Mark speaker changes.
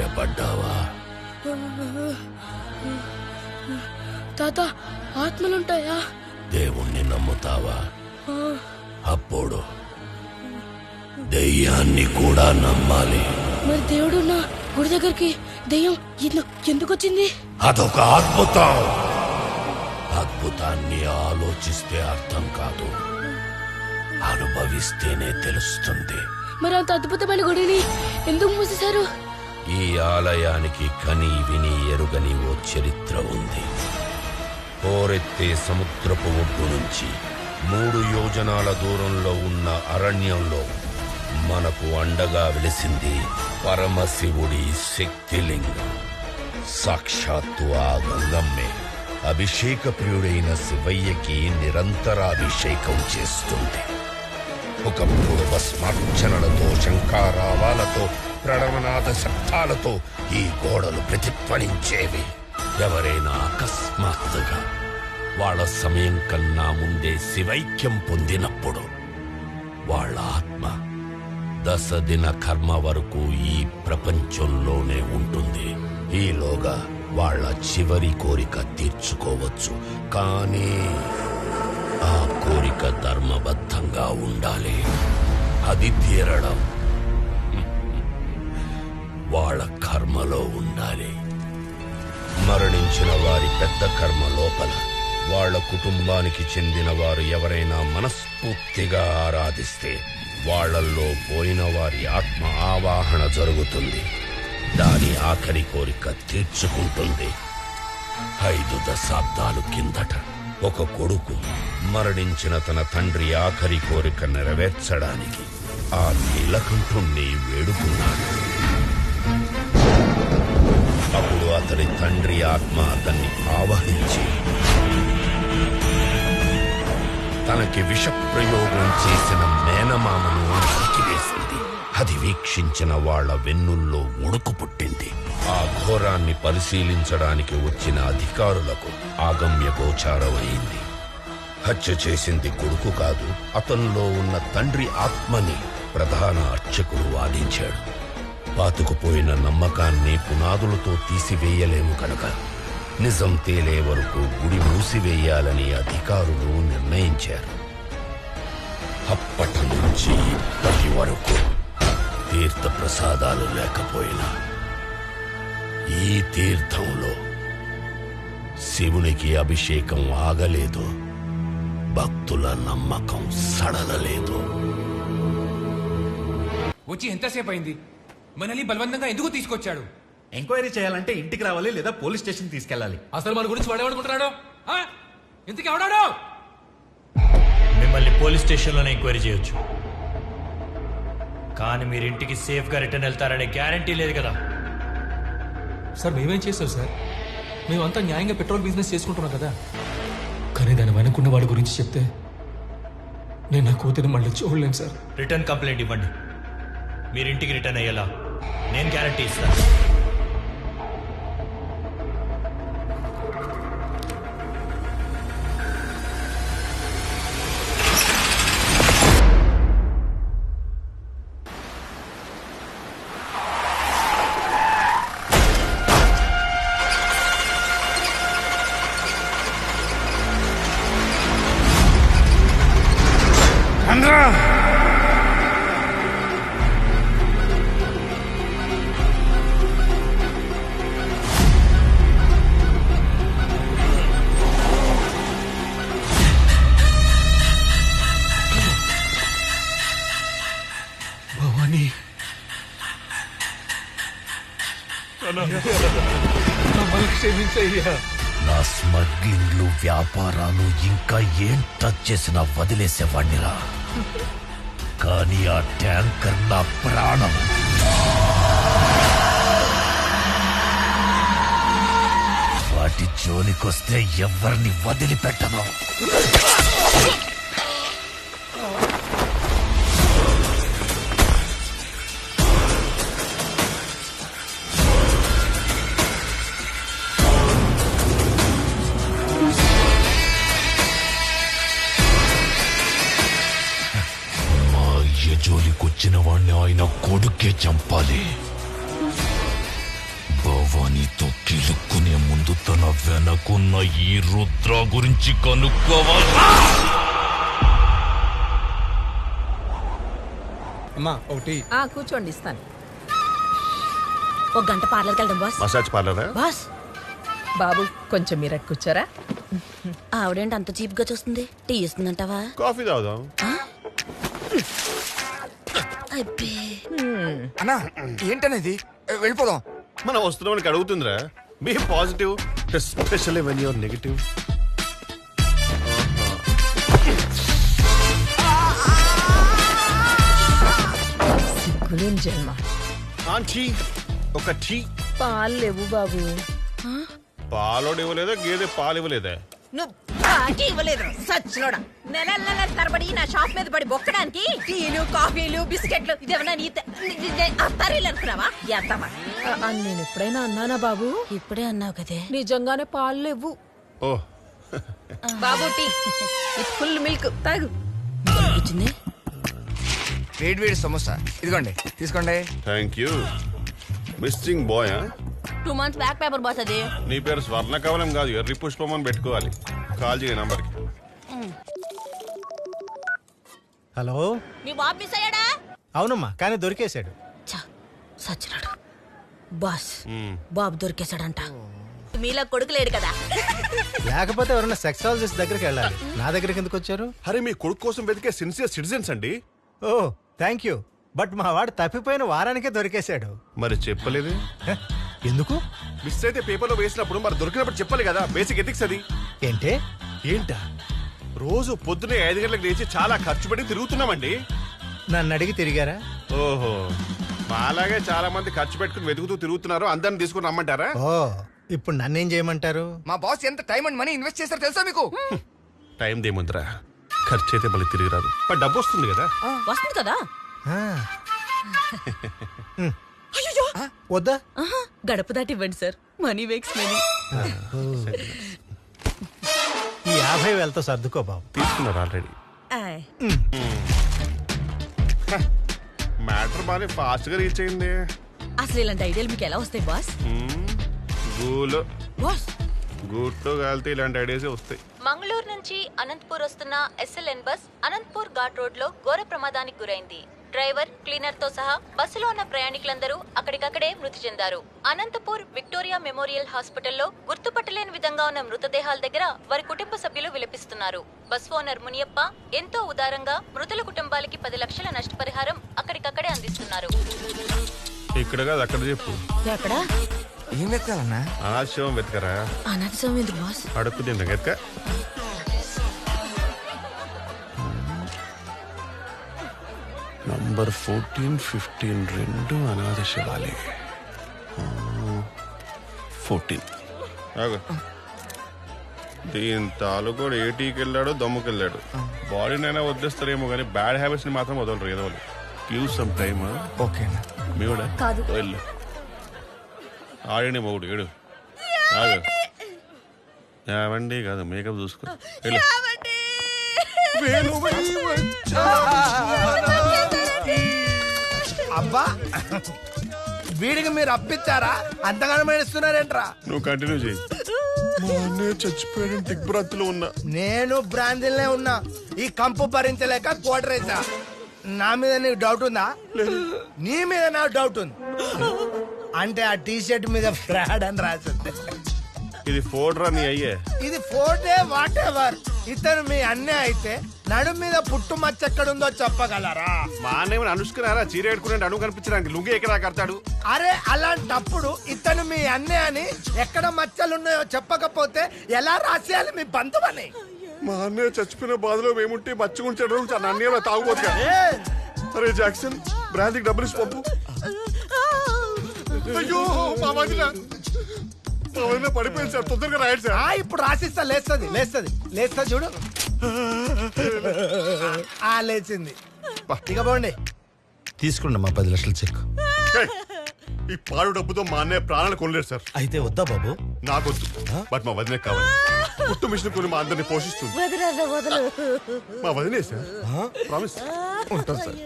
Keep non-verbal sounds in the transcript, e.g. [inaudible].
Speaker 1: భయపడ్డావా?
Speaker 2: తాత ఆత్మలుంటాయా?
Speaker 1: దేవుణ్ణి నమ్ముతావా? అప్పుడు దెయ్యాన్ని కూడా నమ్మాలి.
Speaker 2: మరి దేవుడు నా గుడి దగ్గరికి దెయ్యం ఎందు- ఎందుకు వచ్చింది
Speaker 1: అదొక అద్భుతం. అద్భుతాన్ని ఆలోచిస్తే అర్థం కాదు. అనుభవిస్తేనే తెలుస్తుంది.
Speaker 2: మరి అంత అద్భుతమైన గుడిని ఎందుకు మూసేశారు?
Speaker 1: ఈ ఆలయానికి కని విని ఎరుగని ఓ చరిత్ర ఉంది. పోరెత్తే సముద్రపు ఒడ్డు నుంచి మూడు యోజనాల దూరంలో ఉన్న అరణ్యంలో మనకు అండగా వెలిసింది పరమశివుడి శక్తిలింగం. సాక్షాత్తు ఆ గంగమ్మే అభిషేక ప్రియుడైన శివయ్యకి నిరంతరాభిషేకం చేస్తుంది. ఒకప్పుడు భస్మార్చనలతో శంకారావాలతో ప్రణవనాథ శబ్దాలతో ఈ గోడలు ప్రతిధ్వనించేవి. ఎవరైనా అకస్మాత్తుగా వాళ్ళ సమయం కన్నా ముందే శివైక్యం పొందినప్పుడు వాళ్ళ ఆత్మ దశదిన కర్మ వరకు ఈ ప్రపంచంలోనే ఉంటుంది. ఈలోగా వాళ్ళ చివరి కోరిక తీర్చుకోవచ్చు. కానీ ఆ కోరిక ధర్మబద్ధంగా ఉండాలి. అది తీరడం. వాళ్ళ కర్మలో ఉండాలి. మరణించిన వారి పెద్ద కర్మ లోపల వాళ్ళ కుటుంబానికి చెందిన వారు ఎవరైనా మనస్ఫూర్తిగా ఆరాధిస్తే వాళ్ళల్లో పోయిన వారి ఆత్మ ఆవాహన జరుగుతుంది. దాని ఆఖరి కోరిక తీర్చుకుంటుంది. ఐదు దశాబ్దాలు కిందట ఒక కొడుకు మరణించిన తన తండ్రి ఆఖరి కోరిక నెరవేర్చడానికి ఆ నీలకంఠుణ్ణి వేడుకున్నాడు. అప్పుడు అతడి తండ్రి ఆత్మ అతన్ని ఆవహించి తనకి విష ప్రయోగం చేసిన మేనమామను నరికివేసింది అది వీక్షించిన వాళ్ళ వెన్నుల్లో ఉడుకు పుట్టింది. ఆ ఘోరాన్ని పరిశీలించడానికి వచ్చిన అధికారులకు ఆగమ్య గోచారమైంది. హత్య చేసింది కొడుకు కాదు అతనిలో ఉన్న తండ్రి ఆత్మని ప్రధాన అర్చకుడు వాదించాడు. పాతుకుపోయిన నమ్మకాన్ని పునాదులతో తీసివేయలేము కనుక నిజం తేలే వరకు గుడి మూసివేయాలని అధికారులు నిర్ణయించారు. అప్పటి నుంచి ఇప్పటి వరకు తీర్థ ప్రసాదాలు లేకపోయినా ఈ తీర్థంలో శివునికి అభిషేకం ఆగలేదు. భక్తుల నమ్మకం సడలలేదు.
Speaker 3: వచ్చి ఎంతసేపు అయింది మనల్ని బలవంతంగా ఎందుకు తీసుకొచ్చాడు?
Speaker 4: ఎంక్వైరీ చేయాలంటే ఇంటికి రావాలి లేదా పోలీస్ స్టేషన్ తీసుకెళ్ళాలి.
Speaker 3: అసలు మన గురించి వాడేమనుకుంటున్నాడు? ఇంతకీ ఎవడాడు?
Speaker 5: మిమ్మల్ని పోలీస్ స్టేషన్లోనే ఎంక్వైరీ చేయొచ్చు. కానీ మీరు ఇంటికి సేఫ్గా రిటర్న్ వెళ్తారనే గ్యారంటీ లేదు కదా.
Speaker 6: సార్ మేమేం చేస్తాం సార్? మేమంతా న్యాయంగా పెట్రోల్ బిజినెస్ చేసుకుంటున్నాం కదా. కానీ దాని వెనుకున్న వాడి గురించి చెప్తే నేను నా కూతురిని మళ్ళీ చూడలేను సార్.
Speaker 5: రిటర్న్ కంప్లైంట్ ఇవ్వండి. మీరు ఇంటికి రిటర్న్ అయ్యేలా నేను గ్యారంటీ ఇస్తాను.
Speaker 6: ఏరియా
Speaker 1: నా స్మగ్లింగ్లు వ్యాపారాలు ఇంకా ఏం టచ్ చేసినా వదిలేసేవాడినిరా కానీ ఆ ట్యాంకర్ నా ప్రాణం. వాటి జోలికొస్తే ఎవరిని వదిలిపెట్టను. జోలికొచ్చిన వాణ్ణి ఆయన కొడుకే చంపాలి.
Speaker 5: వానితో కిలుక్కునే ముందు తన వెనకున్న ఈ రుద్ర గురించి కనుక్కోవాలి.
Speaker 7: అమ్మా ఒకటి.
Speaker 8: ఆ కూర్చోండి ఇస్తాను.
Speaker 2: ఒక గంట పార్లర్కి వెళ్దాం బాస్.
Speaker 9: మసాజ్ పార్లరా?
Speaker 2: బాస్.
Speaker 8: బాబు కొంచెం మీరు అటు కూర్చోరా.
Speaker 2: ఆవిడేంటి అంత చీప్గా చూస్తుంది? టీ ఇస్తుందంటావా?
Speaker 9: కాఫీ తాగుదాం.
Speaker 2: అబ్బే
Speaker 7: అన్నా ఏంటనేది? వెళ్ళిపోదాం.
Speaker 9: మనం వస్తున్నామని అడుగుతుందిరా. Be positive especially when your negative
Speaker 8: సిగ్గులేని జన్మ.
Speaker 9: ఆంటీ ఒక టీ.
Speaker 8: పాలు లేవు బాబు.
Speaker 9: పాలోడు ఇవ్వలేదా గేదె పాలు ఇవ్వలేదా?
Speaker 8: నువ్వు పాకి ఇవ్వలేదు. సచ్చినోడా. నెల నెల తరబడి నా షాప్ మీద పడి బొక్కడానికి టీలు కాఫీలు బిస్కెట్లు ఇదేమన్నా నీ అత్తారీలు అనుకున్నావా? ఎత్తమా నేను ఎప్పుడైనా అన్నానా బాబు?
Speaker 2: ఇప్పుడే అన్నావు కదే.
Speaker 8: నిజంగానే పాలు లేవు.
Speaker 9: ఓ.
Speaker 8: బాబు టీ. ఫుల్ మిల్క్ తాగు.
Speaker 2: ఇచ్చింది
Speaker 7: వేడి వేడి సమోసా. ఇదిగోండి తీసుకోండి.
Speaker 9: Thank you missing boy
Speaker 2: two months back paper boss అది.
Speaker 9: నీ పేరు స్వర్ణ కవలం కాదు ఎర్రి పుష్పం అని పెట్టుకోవాలి. కాల్ చేయ నంబర్కి.
Speaker 10: హలో?
Speaker 2: మీ బాబు మిస్ అయ్యాడా?
Speaker 10: అవునమ్మా కానీ దొరికేశాడు.
Speaker 2: చ సచ్చినాడు. బాస్ బాబు దొరికేశాడంట. మీలా కొడుకు లేడు కదా.
Speaker 10: లేకపోతే ఎవరైనా సెక్సాలజిస్ట్ దగ్గరికి వెళ్ళాలి. నా దగ్గరికి ఎందుకు వచ్చారు?
Speaker 9: అరే మీ కొడుకు కోసం వెతికే సిన్సియర్ సిటిజన్స్ అండి.
Speaker 10: ఓ థ్యాంక్ యూ బట్ మా వాడు తప్పిపోయిన వారానికే దొరికేశాడు.
Speaker 9: మరి చెప్పలేదు?
Speaker 10: ఎందుకు?
Speaker 9: మిస్ అయితే పేపర్లో వేసినప్పుడు మరి దొరికినప్పుడు చెప్పాలి కదా బేసిక్ ఎథిక్స్ అది.
Speaker 10: ఏంటే?
Speaker 9: ఏంటా? రోజు పొద్దునే ఐదు గంటలకు లేచి చాలా ఖర్చు పెట్టి తిరుగుతున్నామండి.
Speaker 10: నన్ను అడిగి తిరిగారా?
Speaker 9: ఓహో మాలాగే చాలా మంది ఖర్చు పెట్టుకుని వెతుకుతూ తిరుగుతున్నారు అందరిని తీసుకుని రమ్మంటారా?
Speaker 10: ఓ ఇప్పుడు నన్నేం చేయమంటారు?
Speaker 7: మా బాస్ ఎంత టైం అండ్ మనీ ఇన్వెస్ట్ చేస్తారో తెలుసా మీకు?
Speaker 9: టైం దేముందిరా ఖర్చు అయితే మళ్ళీ తిరిగి రాదు. డబ్బు వస్తుంది కదా.
Speaker 2: వస్తుంది కదా. [laughs]
Speaker 10: ఉమ్. వద్దా?
Speaker 2: గడప దాటి ఇవ్వండి సార్. మనీ వేక్స్ మనీ
Speaker 10: ఈ యాభై వేలతో సర్దుకో బాబు.
Speaker 9: తీసుకున్నారు ఆల్రెడీ మ్యాటర్ బాగా ఫాస్ట్గా రీచ్ అయింది.
Speaker 2: అసలు ఇలాంటి ఐడియాలు మీకు ఎలా వస్తాయి బాస్
Speaker 9: గూలో.
Speaker 2: బాస్
Speaker 9: గూట్లో కాలితే ఇలాంటి ఐడియాసే వస్తాయి.
Speaker 11: మంగళూరు నుంచి అనంతపూర్ వస్తున్న ఎస్ఎల్ఎన్ బస్ అనంతపూర్ ఘాట్ రోడ్లో ఘోర ప్రమాదానికి గురైంది. డ్రైవర్ క్లీనర్తో సహా బస్సులో ఉన్న ప్రయాణికులందరూ అక్కడికక్కడే మృతి చెందారు. అనంతపూర్ విక్టోరియా మెమోరియల్ హాస్పిటల్లో గుర్తుపట్టలేని విధంగా ఉన్న మృతదేహాల దగ్గర వారి కుటుంబ సభ్యులు విలపిస్తున్నారు. బస్ ఓనర్ మునియప్ప ఎంతో ఉదారంగా మృతుల కుటుంబాలకి పది లక్షల నష్టపరిహారం అక్కడికక్కడే అందిస్తున్నారు.
Speaker 9: ఇక్కడ కాదు అక్కడ చెప్పు.
Speaker 2: ఎక్కడ?
Speaker 7: ఏం వెతకాలన్నా?
Speaker 9: అనాశవం వెతకరా?
Speaker 2: అనాథ స్వామి ఎందుకు బాస్?
Speaker 9: అడుక్కు తిందా వెతక. నంబర్ ఫోర్టీన్ ఫిఫ్టీన్ రెండు అనాథ శివాలే ఫోర్టీన్ దీని తాలూకోడు ఏటీకి వెళ్ళాడో దమ్ముకి వెళ్ళాడు బాడీనైనా వదిలేస్తారేమో కానీ బ్యాడ్ హ్యాబిట్స్ని మాత్రం వదలరు ఏదో గివ్ సమ్ టైమ్
Speaker 7: ఓకే
Speaker 9: మీవుడా
Speaker 11: కాదు.
Speaker 9: వెళ్ళు. ఆడిని మొగుడు ఏడు. ఆగు. ఏవండి కాదు మేకప్ చూసుకో. వెళ్ళు.
Speaker 12: అబ్బా వీడికి మీరు అప్పిచ్చారా? అంతగానో మేడుస్తున్నారేంట్రా
Speaker 9: నువ్వు కంటిన్యూ చేయి. మా అన్నయ్య చచ్చిపోయాడు దిగ్భ్రాంతిలో ఉన్నా.
Speaker 12: నేను బ్రాంతిల్నే ఉన్నా. ఈ కంపు భరించలేక కోటరేసా. నా మీద నీకు డౌట్ ఉందా? నీ మీద నాకు డౌట్ ఉంది. అంటే ఆ టీ షర్ట్ మీద ఫ్రాడ్ అని రాసింది.
Speaker 9: ఇది ఫోడ్రా నీ అయ్యే?
Speaker 12: ఇది ఫోర్డే వాట్ ఎవర్ ఇతను మీ అన్నే అయితే నడు మీద పుట్టు మచ్చ ఎక్కడుందో చెప్పగలరా?
Speaker 9: మా అన్నయ్య అనుష్కరారా చీర పెట్టుకునే అడుగు కనిపించడానికి లుంగి ఎక్కడా కడతాడు?
Speaker 12: అరే అలాంటప్పుడు ఇతను మీ అన్నే అని ఎక్కడ మచ్చలున్నాయో చెప్పకపోతే ఎలా రాసేయాలి మీ బంధువని?
Speaker 9: మా అన్నయ్య చచ్చిపోయిన బాధలో మేముంటే మచ్చుకుంటాడు అన్నయ్య తాగుపోతుగా అరే జాక్సన్ బ్రాంతికి డబ్బులు ఇచ్చి పంపు. అయ్యో మా వదిన. పడిపోయింది సార్ తొందరగా రాయండి సార్.
Speaker 12: ఆ ఇప్పుడు రాసిస్తా లేస్తుంది లేస్తుంది. లేస్తా చూడు. ఆ లేచింది. ఇక పోండి.
Speaker 10: తీసుకుండి మా పది లక్షల చెక్.
Speaker 9: ఈ పాడు డబ్బుతో మా అన్నయ్య ప్రాణాలు కొనలేడు సార్.
Speaker 10: అయితే వద్దా బాబు?
Speaker 9: నాకొద్దు. బట్ మా వదినే కావాలి. పుట్టు మిషన్ కొని మా అందరిని పోషిస్తుంది.
Speaker 2: వదలు.
Speaker 9: మా వదినే సార్. ప్రామిస్
Speaker 12: ఉంటాం సార్.